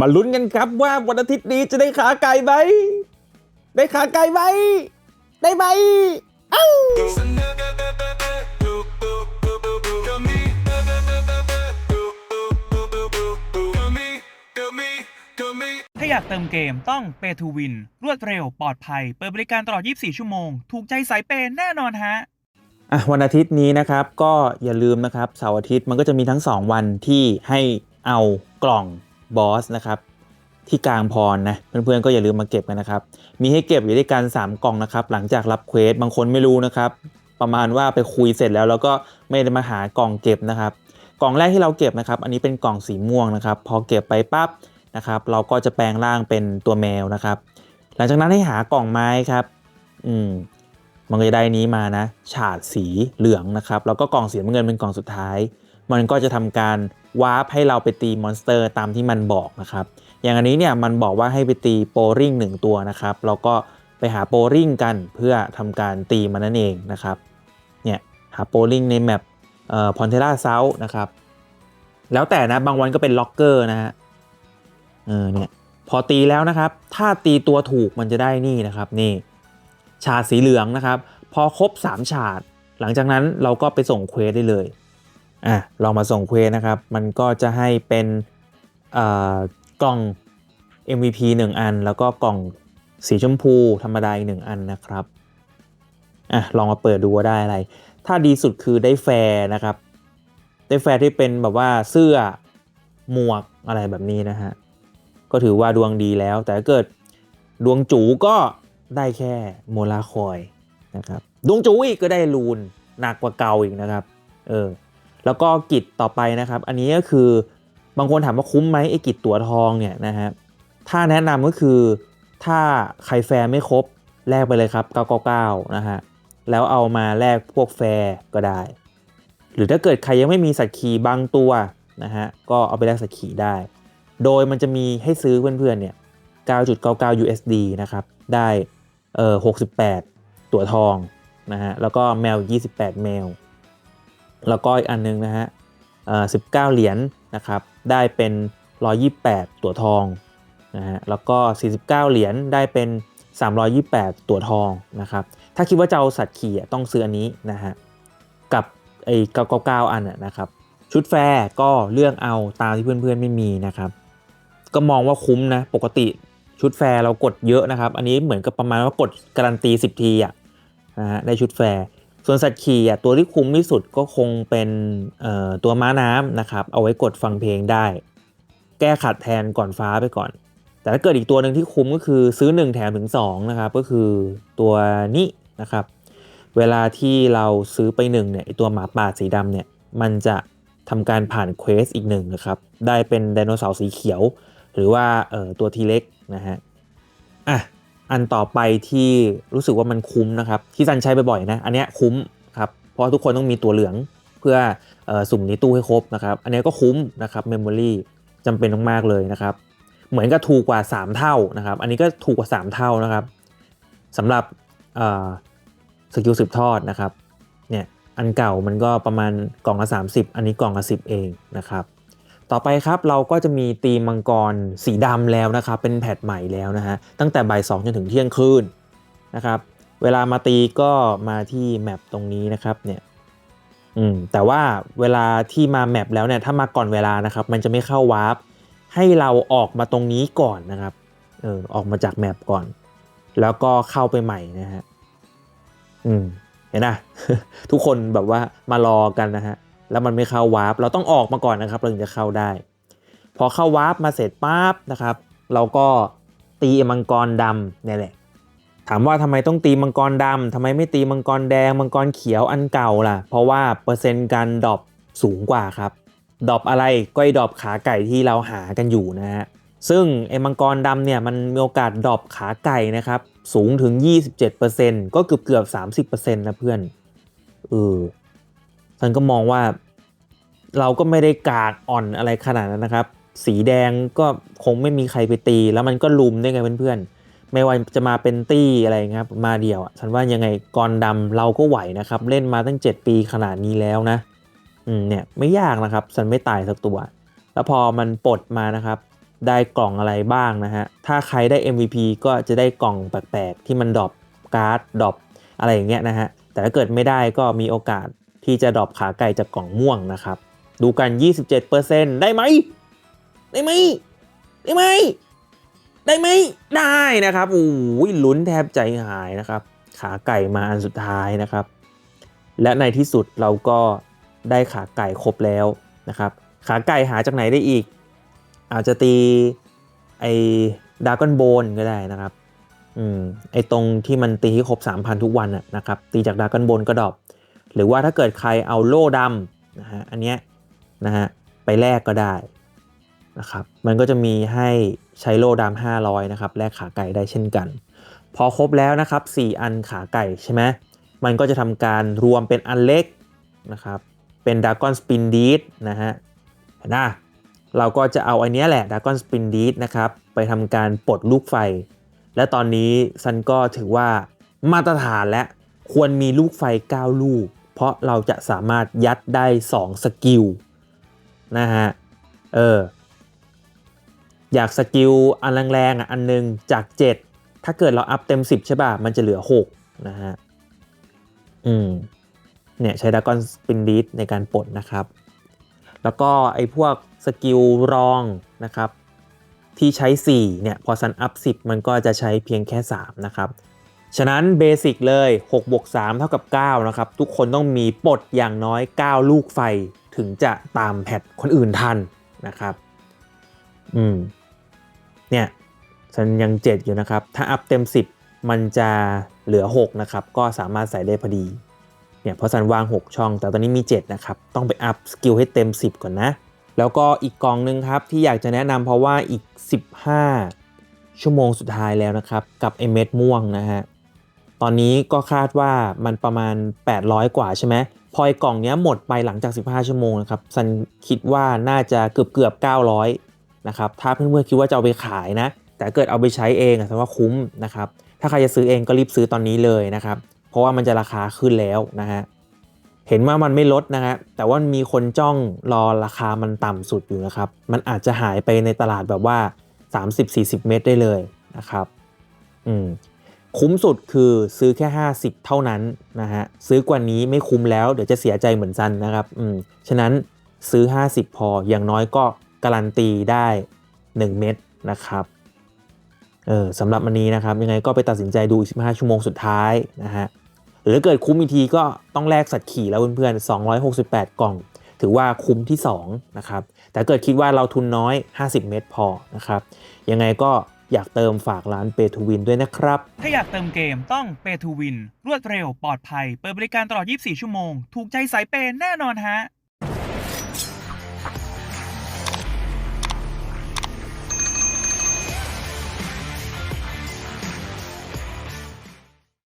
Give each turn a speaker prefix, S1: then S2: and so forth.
S1: มาลุ้นกันครับว่าวันอาทิตย์นี้จะได้ขาไก่ไหม ได้ขาไก่ไหม ได้ไหม เอ้า
S2: ถ้าอยากเติมเกมต้อง Pay to Win รวดเร็วปลอดภัย เปิดบริการตลอด 24 ชั่วโมง ถูกใจสายเปย์แน่นอนฮะ
S1: อะวันอาทิตย์นี้นะครับ ก็อย่าลืมนะครับเสาร์อาทิตย์มันก็จะมีทั้ง 2 วันที่ให้เอากล่อง บอสนะครับที่กลางพรนะเพื่อนๆก็อย่าลืมมาเก็บกันนะครับ มีให้เก็บอยู่ด้วยกัน 3 กล่องนะครับ หลังจากรับเควสบางคนไม่รู้นะครับ ประมาณว่าไปคุยเสร็จแล้วแล้วก็ไม่ได้มาหากล่องเก็บนะครับ กล่องแรกที่เราเก็บนะครับ อันนี้เป็นกล่องสีม่วงนะครับ พอเก็บไปปั๊บนะครับ เราก็จะแปลงร่างเป็นตัวแมวนะครับ หลังจากนั้นให้หากล่องไม้ครับ อืมมันก็จะได้นี้มานะ ฉาดสีเหลืองนะครับ แล้วก็กล่องสีน้ำเงินเป็นกล่องสุดท้าย มันก็จะทำการ วาร์ปให้เราไปตีมอนสเตอร์ตามที่มันบอกนะครับ อย่างอันนี้เนี่ยมันบอกว่าให้ไปตีโปริงหนึ่งตัวนะครับเราก็ไปหาโปริงกันเพื่อทำการตีมันนั่นเองนะครับเนี่ยหาโปริงในแมปเอ่อพอนเทล่าเซานะครับแล้วแต่นะบางวันก็เป็นล็อกเกอร์นะฮะเออเนี่ยพอตีแล้วนะครับ ถ้าตีตัวถูกมันจะได้นี่นะครับนี่ฉาดสีเหลืองนะครับ พอครบ 3 ฉาด หลังจากนั้นเราก็ไปส่งเควสได้เลย อะลองมาส่งเควสนะครับ มันก็จะให้เป็นกล่อง MVP 1 อัน แล้วก็กล่องสีชมพูธรรมดาอีกหนึ่งอันนะครับอะลองมาเปิดดูว่าได้อะไร ถ้าดีสุดคือได้แฟร์นะครับ ได้แฟร์ที่เป็นแบบว่าเสื้อหมวกอะไรแบบนี้นะฮะ ก็ถือว่าดวงดีแล้ว แต่ถ้าเกิดดวงจูก็ได้แค่โมลาคอยนะครับ ดวงจูอีกก็ได้ลูนหนักกว่าเก่าอีกนะครับ เออ แล้วก็กิจต่อไปนะครับ อันนี้ก็คือบางคนถามว่าคุ้มไหมไอ้กิจตั๋วทองเนี่ยนะฮะถ้าแนะนำก็คือถ้าใครแฟร์ไม่ครบแลกไปเลยครับ 999 นะฮะแล้วเอามาแลกพวกแฟร์ก็ได้ หรือถ้าเกิดใครยังไม่มีสัตว์ขี่บางตัวนะฮะก็เอาไปแลกสัตว์ขี่ได้ โดยมันจะมีให้ซื้อเพื่อนๆเนี่ย 9.99 USD นะครับ ได้เอ่อ68 ตั๋วทองนะฮะแล้วก็แมว 28 แมว แล้วก็อีกอันนึงนะฮะเอ่อ19เหรียญนะครับได้เป็น 128 ตัวทองนะฮะแล้วก็ 49 เหรียญได้เป็น 328 ตัวทองนะครับถ้าคิดว่าจะเอาสัตว์ขี่อะต้องซื้ออันนี้นะฮะกับไอ้999 อันน่ะนะครับชุดแฟร์ก็เลือกเอาตามที่เพื่อนๆไม่มีนะครับก็มองว่าคุ้มนะปกติชุดแฟร์เรากดเยอะนะครับ อันนี้เหมือนกับประมาณว่ากดการันตี 10 ทีอะนะฮะได้ชุดแฟร์ ส่วนสัตว์ขี่อะตัวที่คุ้มที่สุดก็คงเป็นตัวม้าน้ำนะครับ เอาไว้กดฟังเพลงได้ แก้ขัดแทนก่อนฟ้าไปก่อน แต่ถ้าเกิดอีกตัวหนึ่งที่คุ้มก็คือซื้อ 1 แถมถึง2นะครับ ก็คือตัวนี้นะครับ เวลาที่เราซื้อไป1เนี่ยตัวหมาป่าสีดำเนี่ยมันจะทำการผ่านเควสอีกหนึ่งนะครับ ได้เป็นไดโนเสาร์สีเขียว หรือว่าตัวทีเล็กนะฮะ อะ อันต่อไปที่รู้สึกว่ามันคุ้มนะครับ ที่ซันใช้บ่อยๆนะ อันเนี้ยคุ้มครับเพราะทุกคนต้องมีตัวเหลืองเพื่ออสุ่มในตู้ให้ครบนะครับ อันนี้ก็คุ้มนะครับเมมโมรีจำเป็นมากๆเลยนะครับ เหมือนกับถูกกว่า 3 เท่านะครับ อันนี้ก็ถูกกว่า 3 เท่านะครับสำหรับสกิลสืบทอดนะครับเนี่ยอันเก่ามันก็ประมาณกล่องละ 30 อันนี้กล่องละ 10 เองนะครับ ต่อไปครับเราก็จะมีตีมังกรสีดำแล้วนะครับเป็นแพทใหม่แล้วนะฮะตั้งแต่บ่าย2จนถึงเที่ยงคืนนะครับเวลามาตีก็มาที่แมปตรงนี้นะครับเนี่ยอืมแต่ว่าเวลาที่มาแมปแล้วเนี่ยถ้ามาก่อนเวลานะครับมันจะไม่เข้าวาร์ปให้เราออกมาตรงนี้ก่อนนะครับเออออกมาจากแมปก่อน แล้วก็เข้าไปใหม่นะฮะอืมเห็นนะทุกคนแบบว่ามารอกันนะฮะ แล้วมันไม่เข้าวาร์ปเราต้องออกมาก่อนนะครับเราถึงจะเข้าได้ พอเข้าวาร์ปมาเสร็จปั๊บนะครับ เราก็ตีมังกรดำเนี่ยแหละถามว่าทำไมต้องตีมังกรดำทำไมไม่ตีมังกรแดง มังกรเขียวอันเก่าล่ะ เพราะว่าเปอร์เซ็นต์การดรอปสูงกว่าครับ ดรอปอะไรก็ไอ้ดรอปขาไก่ที่เราหากันอยู่นะฮะ ซึ่งไอ้มังกรดำเนี่ยมันมีโอกาสดรอปขาไก่นะครับ สูงถึง 27%ก็เกือบเกือบ 30%นะเพื่อน เออ ฉันก็มองว่าเราก็ไม่ได้กากอ่อนอะไรขนาดนั้นนะครับ สีแดงก็คงไม่มีใครไปตี แล้วมันก็ลุมได้ไงเพื่อนๆ ไม่ว่าจะมาเป็นตี้อะไรครับ มาเดียวอะฉันว่ายังไงกรดำเราก็ไหวนะครับ เล่นมาตั้ง 7 ปีขนาดนี้แล้วนะ อืมเนี่ยไม่ยากนะครับฉันไม่ตายสักตัว แล้วพอมันปลดมานะครับ ได้กล่องอะไรบ้างนะฮะ ถ้าใครได้ MVP ก็จะได้กล่องแปลกๆที่มันดรอปการ์ดดรอปอะไรอย่างเงี้ยนะฮะ แต่ถ้าเกิดไม่ได้ก็มีโอกาส ที่จะดรอปขาไก่จากกล่องม่วงนะครับ ดูกัน 27%ได้ไหม ได้ไหม ได้ไหม ได้ไหม ได้นะครับโอ้ยลุ้นแทบใจหายนะครับ ขาไก่มาอันสุดท้ายนะครับ และในที่สุดเราก็ได้ขาไก่ครบแล้วนะครับ ขาไก่หาจากไหนได้อีก อาจจะตีไอ้ดากอนโบนก็ได้นะครับ อืม ไอ้ตรงที่มันตีให้ครบ 3,000 ทุกวันน่ะนะครับ ตีจากดากอนโบนก็ดรอป หรือว่าถ้าเกิดใครเอาโล่ดำนะฮะอันเนี้ยนะฮะไปแลกก็ได้นะครับมันก็จะมีให้ใช้โล่ดำ500นะครับแลกขาไก่ได้เช่นกัน พอครบแล้วนะครับ 4 อันขาไก่ใช่ไหมมันก็จะทำการรวมเป็นอันเล็กนะครับเป็นดากอนสปินดีดนะฮะเห็นไหมเราก็จะเอาอันเนี้ยแหละดากอนสปินดีดนะครับไปทำการปลดลูกไฟ และตอนนี้ซันก็ถือว่ามาตรฐานและควรมีลูกไฟ 9 ลูก เพราะเราจะสามารถยัดได้ 2 สกิลนะฮะ เออ อยากสกิลอันแรงๆอะอันหนึงจาก 7 ถ้าเกิดเราอัพเต็ม 10 ใช่ป่ะ มันจะเหลือ 6 นะฮะ อืม เนี่ยใช้ดากอนสปินดีดในการปลดนะครับ แล้วก็ไอ้พวกสกิลรองนะครับ ที่ใช้ 4 เนี่ย พอซันอัพ 10 มันก็จะใช้เพียงแค่ 3 นะครับ ฉะนั้นเบสิกเลย6บวก3เท่ากับ9นะครับ ทุกคนต้องมีปลดอย่างน้อย 9 ลูกไฟถึงจะตามแพทคนอื่นทันนะครับ อืม เนี่ยฉันยัง 7 อยู่นะครับ ถ้าอัพเต็ม 10 มันจะเหลือ 6 นะครับ ก็สามารถใส่ได้พอดี เนี่ยเพราะซันวาง 6 ช่อง แต่ตอนนี้มี 7 นะครับ ต้องไปอัพสกิลให้เต็ม 10 ก่อนนะ แล้วก็อีกกองหนึ่งครับ ที่อยากจะแนะนำเพราะว่าอีก 15 ชั่วโมงสุดท้ายแล้วนะครับ กับไอเม็ดม่วงนะฮะ ตอนนี้ก็คาดว่ามันประมาณ 800 กว่าใช่ไหมพอไอกล่องนี้หมดไปหลังจาก 15 ชั่วโมงนะครับซันคิดว่าน่าจะเกือบเกือบ 900 นะครับ ถ้าเพื่อนๆคิดว่าจะเอาไปขายนะ แต่เกิดเอาไปใช้เองอะแสดงว่าคุ้มนะครับ ถ้าใครจะซื้อเองก็รีบซื้อตอนนี้เลยนะครับ เพราะว่ามันจะราคาขึ้นแล้วนะฮะ เห็นว่ามันไม่ลดนะฮะ แต่ว่ามีคนจ้องรอราคามันต่ำสุดอยู่นะครับ มันอาจจะหายไปในตลาดแบบว่า 30-40 เมตรได้เลยนะครับ อืม คุ้มสุดคือซื้อแค่ 50 เท่านั้นนะฮะซื้อกว่านี้ไม่คุ้มแล้วเดี๋ยวจะเสียใจเหมือนซันนะครับอืมฉะนั้นซื้อ 50 พออย่างน้อยก็การันตีได้ 1 เม็ดนะครับเออสำหรับวันนี้นะครับ ยังไงก็ไปตัดสินใจดูอีก15 ชั่วโมงสุดท้ายนะฮะหรือเกิดคุ้มอีกทีก็ต้องแลกสัตว์ขี่แล้วเพื่อนๆ 268 กล่อง ถือว่าคุ้มที่2นะครับแต่เกิดคิดว่าเราทุนน้อย 50 เมตรพอนะครับยังไงก็ อยากเติมฝากร้านเปทูวินด้วยนะครับ
S2: ถ้าอยากเติมเกมต้องเปทูวินรวดเร็วปลอดภัย เปิดบริการตลอด 24 ชั่วโมง ถูกใจสายเปแน่นอนฮะ